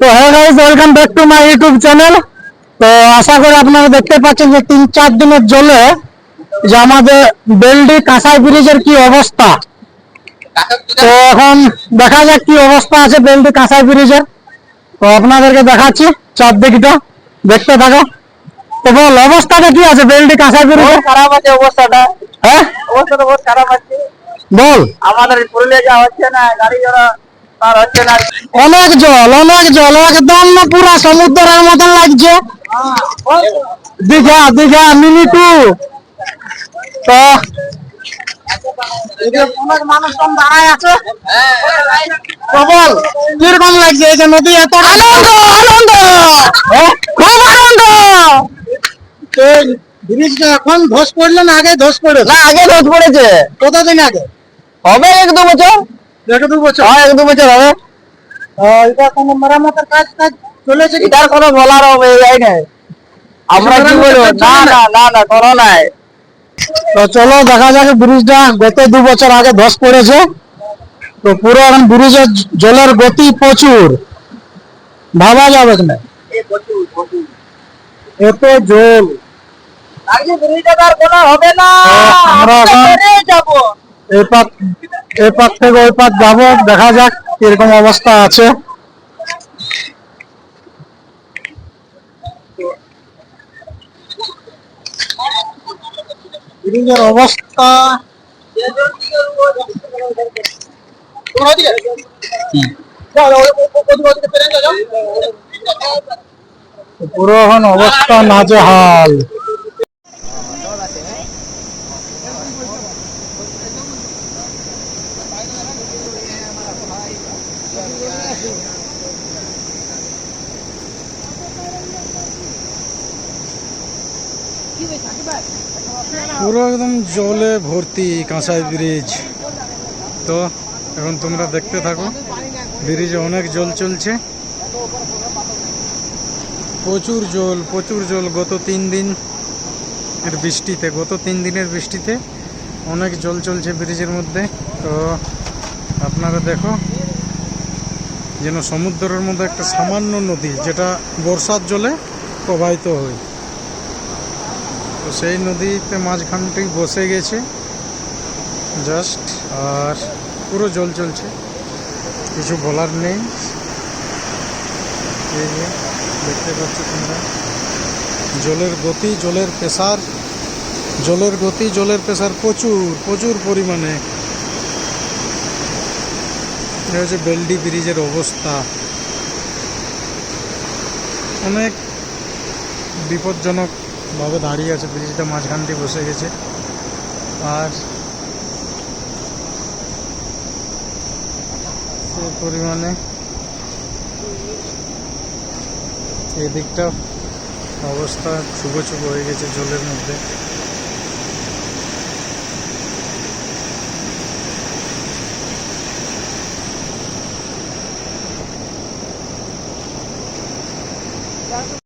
তো হ্যাঁ guys welcome back to my YouTube channel তো আশা করি আপনারা দেখতে পাচ্ছেন যে তিন চার দিনের জলে যে আমাদের বেলডি কাঁসাই ব্রিজের কি অবস্থা। তো এখন দেখা যাক কি অবস্থা আছে বেলডি কাঁসাই ব্রিজের। তো আপনাদেরকে দেখাচ্ছি চারদিকটা। দেখতে থাকো। তো বল অবস্থাটা কি আছে বেলডি কাঁসাই ব্রিজের? খারাপ আছে অবস্থাটা। হ্যাঁ? অবস্থাটা বহুত খারাপ আছে। বল। আমাদের পুরুলিয়া যা হচ্ছে না গাড়ি ঘোড়া অনেক জল অনেক জল একদম না পুরা সমুদ্রের মতন লাগছে। দীঘা দীঘা মিনি টু তো দাঁড়ায় আছে প্রবল কীরকম লাগছে এই যে নদী এত আনন্দ আনন্দ! খুব আনন্দ! ব্রিজটা এখন ধস পড়ল না আগে ধস পড়েছে? না আগে পড়েছে। কতদিন আগে? হবে এক দু বছর। এক দু বছর। হ্যাঁ এক দু বছর হবে। এটা কোনো মেরামতের কাজ কাজ চলেছে কি? এটার কোনো বলার হবে এই নাই। আমরা কি বলব? না না। না না করো নাই। তো চলো দেখা যাক ব্রিজটা গত দু বছর আগে ধস পড়েছে। তো পুরো এখন ব্রিজের জলের গতি প্রচুর। ভাবা যাবে না? এত জল। আগে ব্রিজটা আর কোনো হবে না। আমরা এখন- এই পাক এই থেকে ওই পাক যাব, দেখা যাক কীরকম অবস্থা আছে। অবস্থা। পুরো এখন অবস্থা নাজেহাল। পুরো একদম জলে ভর্তি কাঁসাই ব্রিজ। তো এখন তোমরা দেখতে থাকো, ব্রিজে অনেক জল চলছে। প্রচুর জল প্রচুর জল। গত তিন দিন এর বৃষ্টিতে, গত তিন দিনের বৃষ্টিতে অনেক জল চলছে ব্রিজের মধ্যে। তো আপনারা দেখো যেন সমুদ্রের মধ্যে একটা সামান্য নদী, যেটা বর্ষার জলে প্রবাহিত হয়। তো সেই নদীতে মাঝখানটি বসে গেছে। জাস্ট আর পুরো জল চলছে। কিছু বলার নেই। এই দেখতে পাচ্ছ তোমরা। জলের গতি, জলের প্রেসার, জলের গতি, জলের প্রেসার প্রচুর প্রচুর পরিমাণে। এটা হচ্ছে বেলডি ব্রিজের অবস্থা। অনেক বিপজ্জনক ভাবে দাঁড়িয়ে আছে ব্রিজটা মাঝখানটি বসে গেছে। আর সে পরিমাণে এদিকটা অবস্থা চুবো চুবো হয়ে গেছে জলের মধ্যে। caso